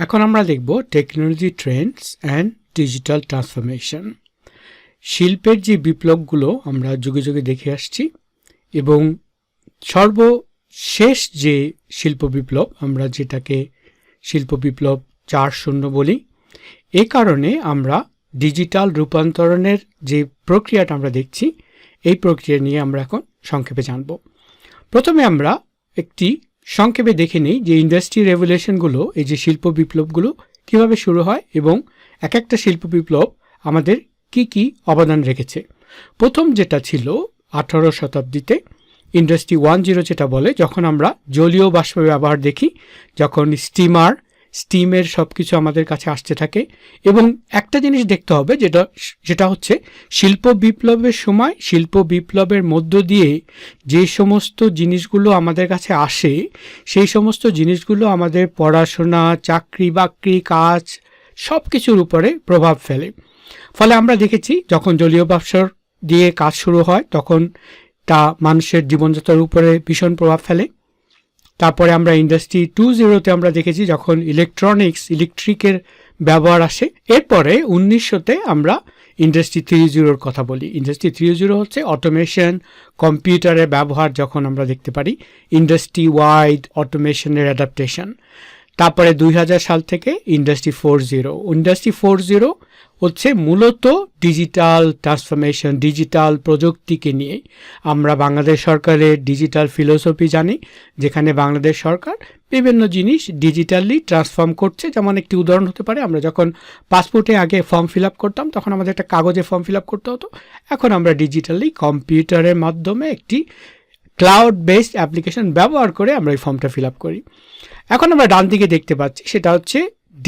এখন আমরা দেখব technology trends and digital transformation শিল্পের যে বিপ্লবগুলো আমরা যুগে যুগে দেখে আসছি এবং সর্বশেষ যে শিল্প বিপ্লব, আমরা যেটাকে শিল্প বিপ্লব চার শূন্য বলি, এ কারণে আমরা ডিজিটাল রূপান্তরণের যে প্রক্রিয়াটা আমরা দেখছি, এই প্রক্রিয়া নিয়ে আমরা এখন সংক্ষেপে জানব। প্রথমে আমরা একটি সংক্ষেপে দেখে নেই যে ইন্ডাস্ট্রি রেভুলেশনগুলো এই যে শিল্প বিপ্লবগুলো কীভাবে শুরু হয় এবং এক একটা শিল্প বিপ্লব আমাদের কি কি অবদান রেখেছে। প্রথম যেটা ছিল আঠারো শতাব্দীতে ইন্ডাস্ট্রি ওয়ান জিরো যেটা বলে, যখন আমরা জলীয় বাষ্প ব্যবহার দেখি, যখন স্টিমার স্টিমের সব কিছু আমাদের কাছে আসতে থাকে। এবং একটা জিনিস দেখতে হবে যেটা যেটা হচ্ছে শিল্প বিপ্লবের সময়, শিল্প বিপ্লবের মধ্য দিয়ে যে সমস্ত জিনিসগুলো আমাদের কাছে আসে, সেই সমস্ত জিনিসগুলো আমাদের পড়াশোনা, চাকরি বাকরি, কাজ সব কিছুর উপরে প্রভাব ফেলে। ফলে আমরা দেখেছি যখন জলীয় ব্যবসার দিয়ে কাজ শুরু হয়, তখন তা মানুষের জীবনযাত্রার উপরে ভীষণ প্রভাব ফেলে। তারপরে আমরা ইন্ডাস্ট্রি টু জিরোতে আমরা দেখেছি যখন ইলেকট্রনিক্স ইলেকট্রিকের ব্যবহার আসে, এরপরে উনিশশোতে আমরা ইন্ডাস্ট্রি থ্রি জিরোর কথা বলি। ইন্ডাস্ট্রি থ্রি জিরো হচ্ছে অটোমেশন কম্পিউটারের ব্যবহার যখন আমরা দেখতে পারি ইন্ডাস্ট্রি ওয়াইড অটোমেশনের অ্যাডাপ্টেশন তারপরে দুই হাজার সাল থেকে industry four zero industry four zero হচ্ছে মূলত ডিজিটাল ট্রান্সফরমেশন ডিজিটাল প্রযুক্তিকে নিয়ে। আমরা বাংলাদেশ সরকারের ডিজিটাল ফিলোসফি জানি, যেখানে বাংলাদেশ সরকার বিভিন্ন জিনিস ডিজিটালি ট্রান্সফর্ম করছে। যেমন একটি উদাহরণ হতে পারে, আমরা যখন পাসপোর্টে আগে ফর্ম ফিল আপ করতাম, তখন আমাদের একটা কাগজে ফর্ম ফিল আপ করতে হতো। এখন আমরা ডিজিটালি কম্পিউটারের মাধ্যমে একটি ক্লাউড বেসড অ্যাপ্লিকেশন ব্যবহার করে আমরা এই ফর্মটা ফিল আপ করি। এখন আমরা ডান দিকে দেখতে পাচ্ছি, সেটা হচ্ছে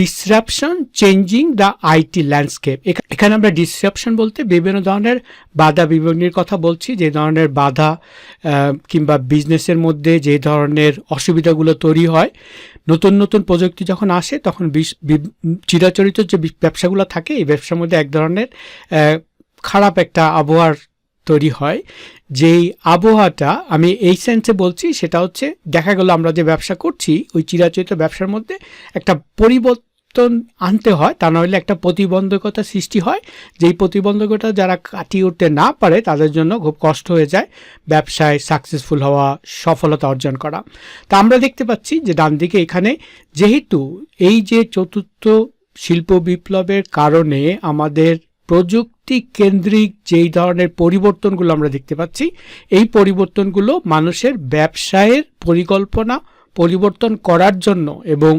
disruption changing the IT landscape এখানে আমরা ডিসরাপশন বলতে বিভিন্ন ধরনের বাধা বিবরণীর কথা বলছি, যে ধরনের বাধা কিংবা বিজনেসের মধ্যে যে ধরনের অসুবিধাগুলো তৈরি হয়। নতুন নতুন প্রযুক্তি যখন আসে, তখন চিরাচরিত যে ব্যবসাগুলো থাকে, এই ব্যবসার মধ্যে এক ধরনের খারাপ একটা আবহাওয়ার তৈরি হয়। যেই আবহাওয়াটা আমি এই সেন্সে বলছি, সেটা হচ্ছে দেখা গেল আমরা যে ব্যবসা করছি, ওই চিরাচরিত ব্যবসার মধ্যে একটা পরিবর্তন আনতে হয়। তা নইলে একটা প্রতিবন্ধকতা সৃষ্টি হয়। যেই প্রতিবন্ধকতা যারা কাটিয়ে উঠতে না পারে, তাদের জন্য খুব কষ্ট হয়ে যায় ব্যবসায় সাকসেসফুল হওয়া, সফলতা অর্জন করা। তা আমরা দেখতে পাচ্ছি যে ডান দিকে এখানে যেহেতু এই যে চতুর্থ শিল্প বিপ্লবের কারণে আমাদের প্রযুক্তি কেন্দ্রিক যেই ধরনের পরিবর্তনগুলো আমরা দেখতে পাচ্ছি, এই পরিবর্তনগুলো মানুষের ব্যবসায়ের পরিকল্পনা পরিবর্তন করার জন্য এবং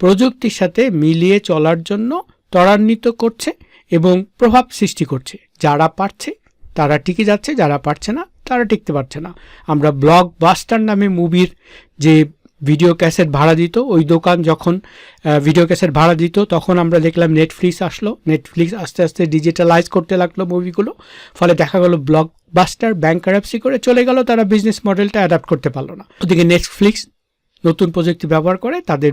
প্রযুক্তির সাথে মিলিয়ে চলার জন্য ত্বরান্বিত করছে এবং প্রভাব সৃষ্টি করছে। যারা পারছে, তারা টিকে যাচ্ছে, যারা পারছে না, তারা টিকতে পারছে না। আমরা ব্লক বাস্টার নামে মুভির যে ভিডিও ক্যাসেট ভাড়া দিত। ওই দোকান যখন ভিডিও ক্যাসেট ভাড়া দিত, তখন আমরা দেখলাম নেটফ্লিক্স আসলো। নেটফ্লিক্স আস্তে আস্তে ডিজিটালাইজ করতে লাগল মুভিগুলো ফলে দেখা গেলো ব্লক বাস্টার ব্যাংক করে চলে গেল। তারা বিজনেস মডেলটা অ্যাডাপ্ট করতে পারল না। ওদিকে নেটফ্লিক্স নতুন প্রযুক্তি ব্যবহার করে। তাদের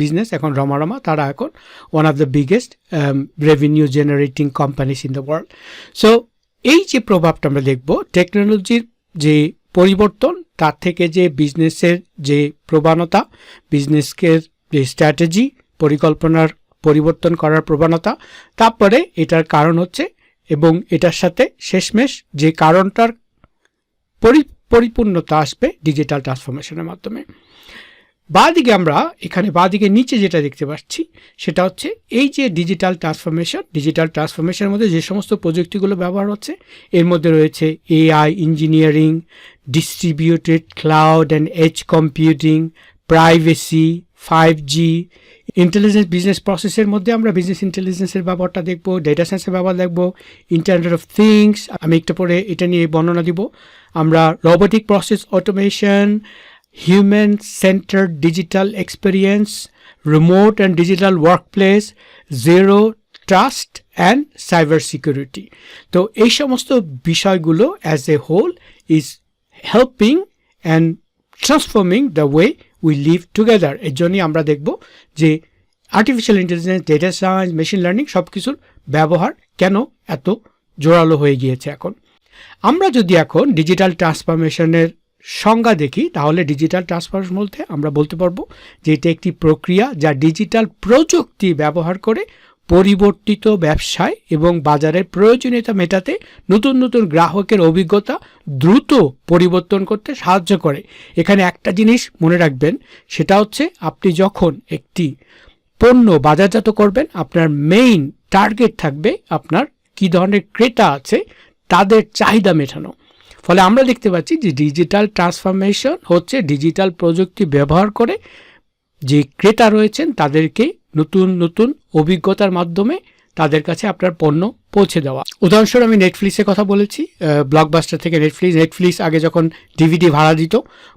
বিজনেস এখন রমারমা। তারা এখন one of the biggest revenue generating companies in the world so এই যে প্রভাবটা আমরা দেখব টেকনোলজির যে পরিবর্তন, তার থেকে যে বিজনেসের যে প্রবণতা বিজনেসকে যে স্ট্র্যাটেজি পরিকল্পনার পরিবর্তন করার প্রবণতা, তারপরে এটার কারণ হচ্ছে এবং এটার সাথে শেষমেশ যে কারণটার পরি, পরিপূর্ণতা আসবে ডিজিটাল ট্রান্সফরমেশনের মাধ্যমে। বাদিকে আমরা, এখানে বাদিকে নিচে যেটা দেখতে পাচ্ছি, সেটা হচ্ছে এই যে ডিজিটাল ট্রান্সফরমেশন ডিজিটাল ট্রান্সফরমেশনের মধ্যে যে সমস্ত প্রযুক্তিগুলো ব্যবহার হচ্ছে, এর মধ্যে রয়েছে AI engineering cloud and edge computing privacy five G intelligence business প্রসেসের মধ্যে আমরা বিজনেস ইন্টেলিজেন্সের ব্যবহারটা দেখব ডেটা সায়েন্সের ব্যবহার দেখব ইন্টারনেট অফ থিংস আমি একটু পরে এটা নিয়ে বর্ণনা দিব। আমরা robotic process automation human centered digital experience, remote and digital workplace, zero trust and cyber security তো এই সমস্ত বিষয়গুলো as a whole is helping and transforming the way we live together এর জন্যই আমরা দেখব যে artificial intelligence data science machine learning সব কিছুর ব্যবহার কেন এত জোরালো হয়ে গিয়েছে এখন? আমরা যদি এখন ডিজিটাল ট্রান্সফরমেশনের সংজ্ঞা দেখি, তাহলে ডিজিটাল ট্রান্সফরমেশন বলতে আমরা বলতে পারব যে এটা একটি প্রক্রিয়া যা ডিজিটাল প্রযুক্তি ব্যবহার করে পরিবর্তিত ব্যবসায় এবং বাজারের প্রয়োজনীয়তা মেটাতে নতুন নতুন গ্রাহকের অভিজ্ঞতা দ্রুত পরিবর্তন করতে সাহায্য করে। এখানে একটা জিনিস মনে রাখবেন, সেটা হচ্ছে আপনি যখন একটি পণ্য বাজারজাত করবেন, আপনার মেইন টার্গেট থাকবে আপনার কি ধরনের ক্রেতা আছে, তাদের চাহিদা মেটানো। ফলে আমরা দেখতে পাচ্ছি যে ডিজিটাল ট্রান্সফরমেশন হচ্ছে ডিজিটাল প্রযুক্তি ব্যবহার করে যে ক্রেতা রয়েছেন, তাদেরকে নতুন নতুন অভিজ্ঞতার মাধ্যমে তাদের কাছে আপনার পণ্য পৌঁছে দেওয়া। উদাহরণস্বরূপ আমি নেটফ্লিক্সের কথা বলেছি ব্লকবাস্টার থেকে নেটফ্লিক্স নেটফ্লিক্স আগে যখন ডিভিডি ভাড়া দিত,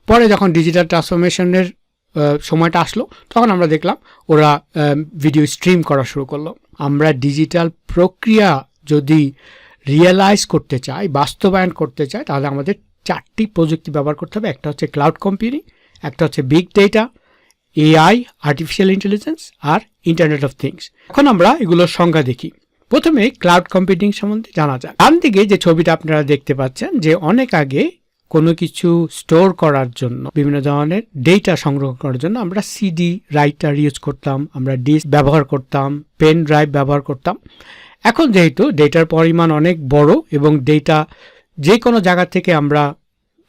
পরে যখন ডিজিটাল ট্রান্সফরমেশনের সময়টা আসলো, তখন আমরা দেখলাম ওরা ভিডিও স্ট্রিম করা শুরু করল। আমরা ডিজিটাল প্রক্রিয়া যদি রিয়েলাইজ করতে চাই, বাস্তবায়ন করতে চাই, তাহলে আমাদের চারটি প্রযুক্তি ব্যবহার করতে হবে। একটা হচ্ছে ক্লাউড কম্পিউটিং একটা হচ্ছে big data AI artificial intelligence R internet of things এখন আমরা এগুলোর সংজ্ঞা দেখি। প্রথমে ক্লাউড কম্পিউটিং সম্বন্ধে জানা যাক। ডান দিকে যে ছবিটা আপনারা দেখতে পাচ্ছেন, যে অনেক আগে কোনো কিছু স্টোর করার জন্য, বিভিন্ন ধরনের ডেটা সংগ্রহ করার জন্য আমরা সিডি রাইটার ইউজ করতাম, আমরা ডিস্ক ব্যবহার করতাম পেন ড্রাইভ ব্যবহার করতাম। এখন যেহেতু ডেটার পরিমাণ অনেক বড় এবং ডেটা যে কোনো জায়গা থেকে আমরা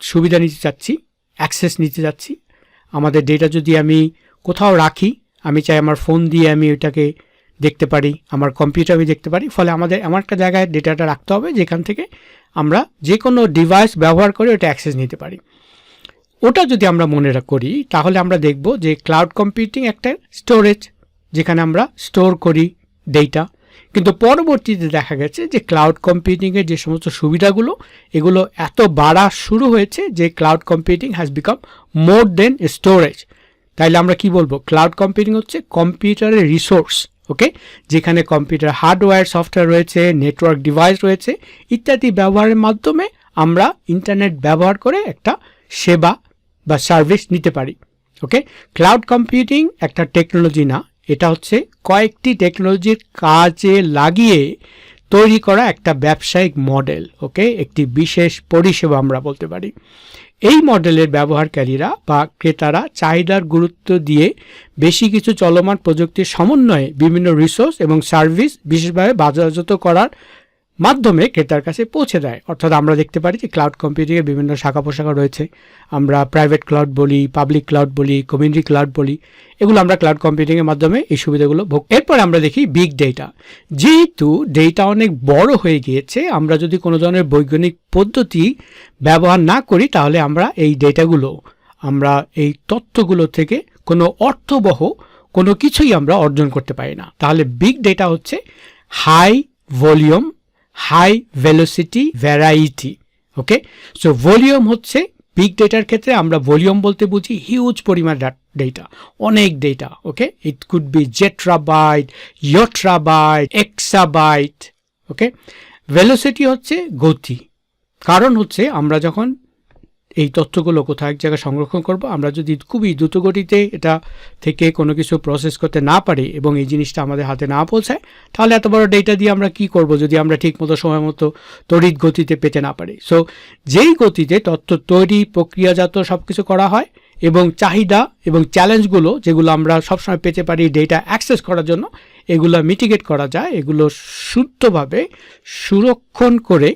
সুবিধা নিতে চাচ্ছি অ্যাক্সেস নিতে যাচ্ছি আমাদের ডেটা যদি আমি কোথাও রাখি, আমি চাই আমার ফোন দিয়ে আমি ওইটাকে দেখতে পারি, আমার কম্পিউটার আমি দেখতে পারি, ফলে আমাদের এমন একটা জায়গায় ডেটাটা রাখতে হবে যেখান থেকে আমরা যে কোনো ডিভাইস ব্যবহার করে ওটা অ্যাক্সেস নিতে পারি। ওটা যদি আমরা মনে করি, তাহলে আমরা দেখব যে ক্লাউড কম্পিউটিং একটা স্টোরেজ যেখানে আমরা স্টোর করি ডেটা কিন্তু পরবর্তীতে দেখা গেছে যে ক্লাউড কম্পিউটিংয়ের যে সমস্ত সুবিধাগুলো, এগুলো এত বাড়া শুরু হয়েছে যে cloud computing has become more than storage তাইলে আমরা কি বলব? ক্লাউড কম্পিউটিং হচ্ছে কম্পিউটারের রিসোর্স ওকে যেখানে কম্পিউটার হার্ডওয়্যার সফটওয়্যার রয়েছে নেটওয়ার্ক ডিভাইস রয়েছে, ইত্যাদি ব্যবহারের মাধ্যমে আমরা ইন্টারনেট ব্যবহার করে একটা সেবা বা সার্ভিস নিতে পারি ওকে ক্লাউড কম্পিউটিং একটা টেকনোলজি না এটা হচ্ছে কয়েকটি টেকনোলজির কাজে লাগিয়ে তৈরি করা একটা ব্যবসায়িক মডেল ওকে একটি বিশেষ পরিষেবা আমরা বলতে পারি। এই মডেলের ব্যবহারকারীরা বা ক্রেতারা চাহিদার গুরুত্ব দিয়ে বেশি কিছু চলমান প্রযুক্তির সমন্বয়ে বিভিন্ন রিসোর্স এবং সার্ভিস বিশেষভাবে বাজারজাত করার মাধ্যমে ক্রেতার কাছে পৌঁছে দেয়। অর্থাৎ আমরা দেখতে পারি যে ক্লাউড কম্পিউটিংয়ের বিভিন্ন শাখা পোশাখা রয়েছে। আমরা প্রাইভেট ক্লাউড বলি পাবলিক ক্লাউড বলি কমিউনিটি ক্লাউড বলি। এগুলো আমরা ক্লাউড কম্পিউটিংয়ের মাধ্যমে এই সুবিধাগুলো ভোগ এরপর আমরা দেখি বিগ ডেটা যেহেতু ডেটা অনেক বড় হয়ে গিয়েছে, আমরা যদি কোনো ধরনের বৈজ্ঞানিক পদ্ধতি ব্যবহার না করি, তাহলে আমরা এই ডেটাগুলো আমরা এই তথ্যগুলো থেকে কোনো অর্থবহ কোনো কিছুই আমরা অর্জন করতে পারি না। তাহলে বিগ ডেটা হচ্ছে high volume high velocity variety okay so volume হচ্ছে বিগ ডেটার ক্ষেত্রে আমরা ভলিউম বলতে বুঝি হিউজ পরিমাণ ডেটা অনেক data okay it could be zettabyte yottabyte exabyte okay velocity হচ্ছে গতি, কারণ হচ্ছে আমরা যখন এই তথ্যগুলো কোথাও এক জায়গায় সংরক্ষণ করব, আমরা যদি খুবই দ্রুতগতিতে এটা থেকে কোনো কিছু প্রসেস করতে না পারি এবং এই জিনিসটা আমাদের হাতে না পৌঁছায়, তাহলে এত বড় ডেটা দিয়ে আমরা কি করব যদি আমরা ঠিক মতো সময় মতো তড়িৎ গতিতে পেতে না পারি? সো যেই গতিতে তথ্য তৈরি প্রক্রিয়াজাত সব কিছু করা হয় এবং চাহিদা এবং চ্যালেঞ্জগুলো যেগুলো আমরা সবসময় পেতে পারি ডেটা অ্যাক্সেস করার জন্য, এগুলো মিটিগেট করা যায়, এগুলো শুদ্ধভাবে সুরক্ষণ করে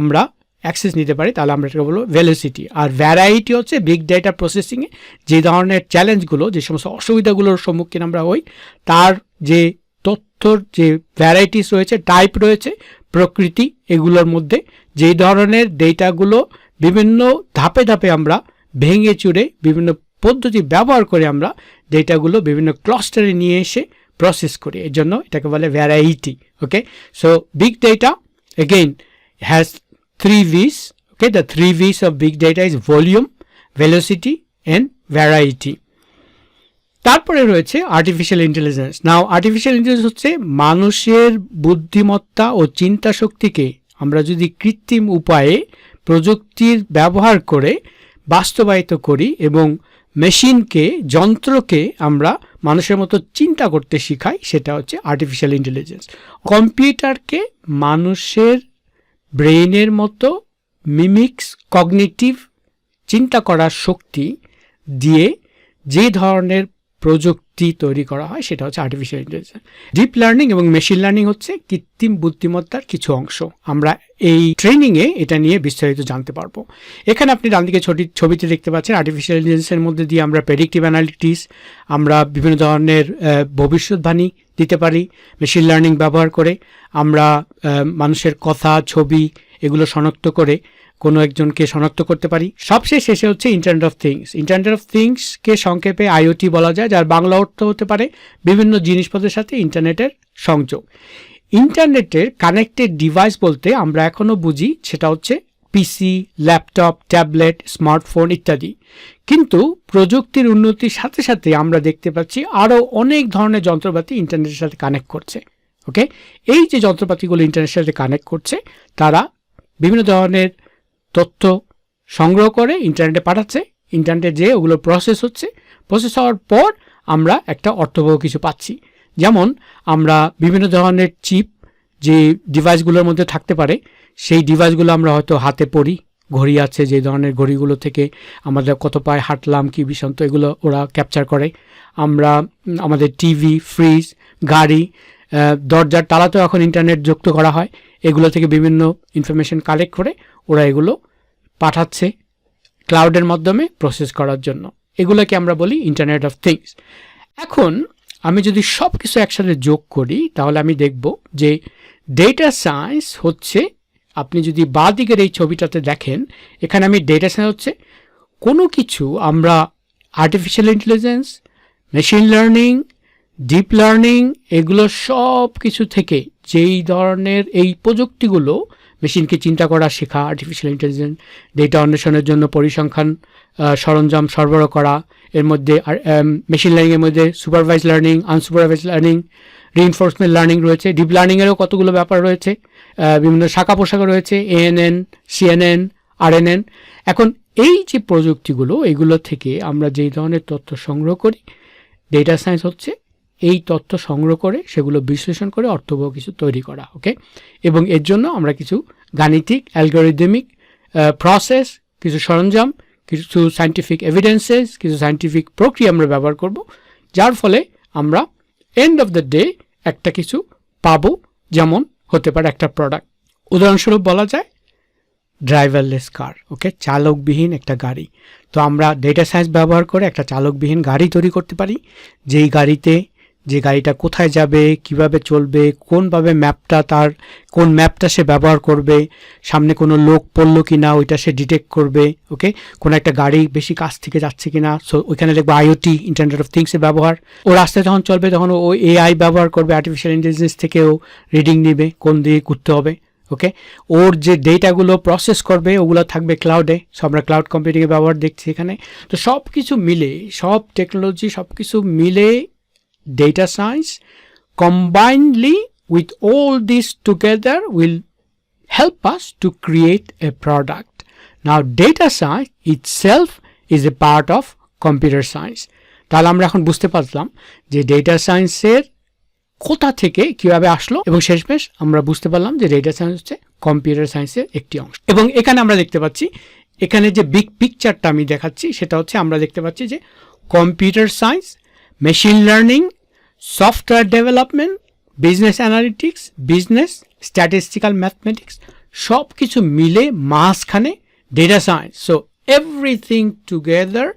আমরা অ্যাক্সেস নিতে পারি, তাহলে আমরা এটাকে বলব ভ্যালোসিটি আর ভ্যারাইটি হচ্ছে বিগ ডেটা প্রসেসিংয়ে যে ধরনের চ্যালেঞ্জগুলো যে সমস্ত অসুবিধাগুলোর সম্মুখীন আমরা হই, তার যে তথ্যর যে ভ্যারাইটিস রয়েছে টাইপ রয়েছে, প্রকৃতি এগুলোর মধ্যে যেই ধরনের ডেটাগুলো বিভিন্ন ধাপে ধাপে আমরা ভেঙে চুড়ে বিভিন্ন পদ্ধতি ব্যবহার করে আমরা ডেটাগুলো বিভিন্ন ক্লাস্টারে নিয়ে এসে প্রসেস করি। এর জন্য এটাকে বলে variety okay so big data again has three V's. Okay, the three V's of big data is volume, velocity and variety. তারপরে রয়েছে artificial intelligence now artificial intelligence হচ্ছে মানুষের বুদ্ধিমত্তা ও চিন্তা শক্তিকে আমরা যদি কৃত্রিম উপায়ে প্রযুক্তির ব্যবহার করে বাস্তবায়িত করি এবং মেশিনকে যন্ত্রকে আমরা মানুষের মতো চিন্তা করতে শিখাই সেটা হচ্ছে আর্টিফিশিয়াল ইন্টেলিজেন্স কম্পিউটারকে মানুষের ব্রেইনের মতো মিমিক্স কগনিটিভ চিন্তা করার শক্তি দিয়ে যে ধরনের প্রযুক্তি তৈরি করা হয়, সেটা হচ্ছে আর্টিফিশিয়াল ইন্টেলিজেন্স ডিপ লার্নিং এবং মেশিন লার্নিং হচ্ছে কৃত্রিম বুদ্ধিমত্তার কিছু অংশ। আমরা এই ট্রেনিংয়ে এটা নিয়ে বিস্তারিত জানতে পারব। এখানে আপনি ডান দিকে ছবি ছবিতে দেখতে পাচ্ছেন আর্টিফিশিয়াল ইন্টেলিজেন্সের মধ্যে দিয়ে আমরা প্রেডিক্টিভ অ্যানালিটিস আমরা বিভিন্ন ধরনের ভবিষ্যৎবাণী দিতে পারি মেশিন লার্নিং ব্যবহার করে আমরা মানুষের কথা, ছবি এগুলো শনাক্ত করে কোনো একজনকে শনাক্ত করতে পারি। সবশেষ শেষে হচ্ছে internet of things internet of থিংসকে সংক্ষেপে আইওটি বলা যায়, যার বাংলা অর্থ হতে পারে বিভিন্ন জিনিসপত্রের সাথে ইন্টারনেটের সংযোগ। ইন্টারনেটের কানেক্টেড ডিভাইস বলতে আমরা এখনও বুঝি, সেটা হচ্ছে পিসি, ল্যাপটপ, ট্যাবলেট, স্মার্টফোন ইত্যাদি। কিন্তু প্রযুক্তির উন্নতির সাথে সাথে আমরা দেখতে পাচ্ছি আরও অনেক ধরনের যন্ত্রপাতি ইন্টারনেটের সাথে কানেক্ট করছে, ওকে? এই যে যন্ত্রপাতিগুলো ইন্টারনেটের সাথে কানেক্ট করছে, তারা বিভিন্ন ধরনের তথ্য সংগ্রহ করে ইন্টারনেটে পাঠাচ্ছে। ইন্টারনেটে যে ওগুলো প্রসেস হচ্ছে প্রসেস হওয়ার পর আমরা একটা অর্থবহ কিছু পাচ্ছি। যেমন আমরা বিভিন্ন ধরনের চিপ যে ডিভাইসগুলোর মধ্যে থাকতে পারে, সেই ডিভাইসগুলো আমরা হয়তো হাতে পড়ি, ঘড়ি আছে, যে ধরনের ঘড়িগুলো থেকে আমাদের কত পায়ে হাঁটলাম, কী বিষন্ত এগুলো ওরা ক্যাপচার করে। আমরা আমাদের টিভি ফ্রিজ গাড়ি দরজার তালাতেও এখন ইন্টারনেট যুক্ত করা হয়। এগুলো থেকে বিভিন্ন ইনফরমেশন কালেক্ট করে ওরা এগুলো পাঠাচ্ছে ক্লাউডের মাধ্যমে প্রসেস করার জন্য। এগুলোকে আমরা বলি ইন্টারনেট অফ থিংস এখন আমি যদি সব কিছু একসাথে যোগ করি, তাহলে আমি দেখব যে ডেটা সায়েন্স হচ্ছে, আপনি যদি বাঁ দিকের এই ছবিটাতে দেখেন, এখানে আমি ডেটা সায়েন্স হচ্ছে, কোনো কিছু আমরা artificial intelligence machine learning deep learning এগুলো সব কিছু থেকে যেই ধরনের এই প্রযুক্তিগুলো মেশিনকে চিন্তা করা, শেখা আর্টিফিশিয়াল ইন্টেলিজেন্স ডেটা অন্বেষণের জন্য পরিসংখ্যান সরঞ্জাম সরবরাহ করা, এর মধ্যে মেশিন লার্নিংয়ের মধ্যে supervise learning unsupervise learning reinforcement learning রয়েছে ডিপ লার্নিংয়েরও কতগুলো ব্যাপার রয়েছে বিভিন্ন শাখা পোশাকা রয়েছে এএনএন সিএনএন আরএনএন এখন এই যে প্রযুক্তিগুলো, এগুলো থেকে আমরা যেই ধরনের তথ্য সংগ্রহ করি ডেটা সায়েন্স হচ্ছে এই তথ্য সংগ্রহ করে, সেগুলো বিশ্লেষণ করে অর্থবহ কিছু তৈরি করা ওকে এবং এর জন্য আমরা কিছু গাণিতিক অ্যালগোরিদমিক প্রসেস কিছু সরঞ্জাম, কিছু সায়েন্টিফিক এভিডেন্সেস কিছু সায়েন্টিফিক প্রক্রিয়া আমরা ব্যবহার করব, যার ফলে আমরা এন্ড অফ দ্য ডে একটা কিছু পাবো যেমন হতে পারে একটা প্রোডাক্ট উদাহরণস্বরূপ বলা যায় ড্রাইভারলেস কার ওকে চালকবিহীন একটা গাড়ি। তো আমরা ডেটা সায়েন্স ব্যবহার করে একটা চালকবিহীন গাড়ি তৈরি করতে পারি। যেই গাড়িতে যে গাড়িটা কোথায় যাবে, কীভাবে চলবে, কোনভাবে ম্যাপটা তার, কোন ম্যাপটা সে ব্যবহার করবে, সামনে কোনো লোক পড়ল কি না ওইটা সে ডিটেক্ট করবে ওকে কোনো একটা গাড়ি বেশি কাছ থেকে যাচ্ছে কি না সো ওইখানে দেখব আইওটি ইন্টারনেট অফ থিংসের ব্যবহার। ও রাস্তায় যখন চলবে তখন ও এআই ব্যবহার করবে আর্টিফিশিয়াল ইন্টেলিজেন্স থেকেও রিডিং নেবে, কোন দিকে ঘুরতে হবে ওকে ওর যে ডেটাগুলো প্রসেস করবে, ওগুলো থাকবে ক্লাউডে সো আমরা ক্লাউড কম্পিউটিংয়ের ব্যবহার দেখছি এখানে। তো সব কিছু মিলে, সব টেকনোলজি সব কিছু মিলে data science, combinedly with all this together will help us to create a product. Now, data science itself is a part of computer science. তাহলে আমরা এখন বুঝতে পারলাম যে ডেটা সায়েন্সের কোথা থেকে কীভাবে আসলো এবং শেষমেশ আমরা বুঝতে পারলাম যে ডেটা সায়েন্স হচ্ছে কম্পিউটার সায়েন্সের একটি অংশ এবং এখানে আমরা দেখতে পাচ্ছি, এখানে যে বিগ পিকচারটা আমি দেখাচ্ছি, সেটা হচ্ছে আমরা দেখতে পাচ্ছি যে computer science machine learning software development business analytics business statistical mathematics সব কিছু মিলে মাঝখানে data science so everything together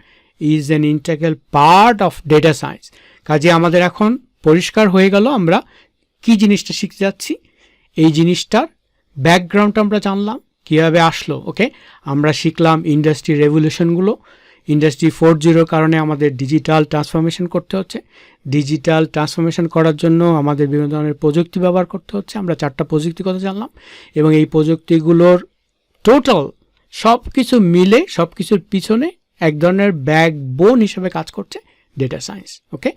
is an integral part of data science কাজে আমাদের এখন পরিষ্কার হয়ে গেল আমরা কি জিনিসটা শিখতে যাচ্ছি। এই জিনিসটার ব্যাকগ্রাউন্ড আমরা জানলাম, কীভাবে আসলো ওকে আমরা শিখলাম ইন্ডাস্ট্রি রেভলিউশনগুলো ইন্ডাস্ট্রি ফোর জিরোর কারণে আমাদের ডিজিটাল ট্রান্সফরমেশন করতে হচ্ছে। ডিজিটাল ট্রান্সফরমেশন করার জন্য আমাদের বিভিন্ন ধরনের প্রযুক্তি ব্যবহার করতে হচ্ছে। আমরা চারটা প্রযুক্তির কথা জানলাম এবং এই প্রযুক্তিগুলোর টোটাল সব কিছু মিলে সব কিছুর পিছনে এক ধরনের ব্যাকবোন হিসেবে কাজ করছে ডেটা সায়েন্স ওকে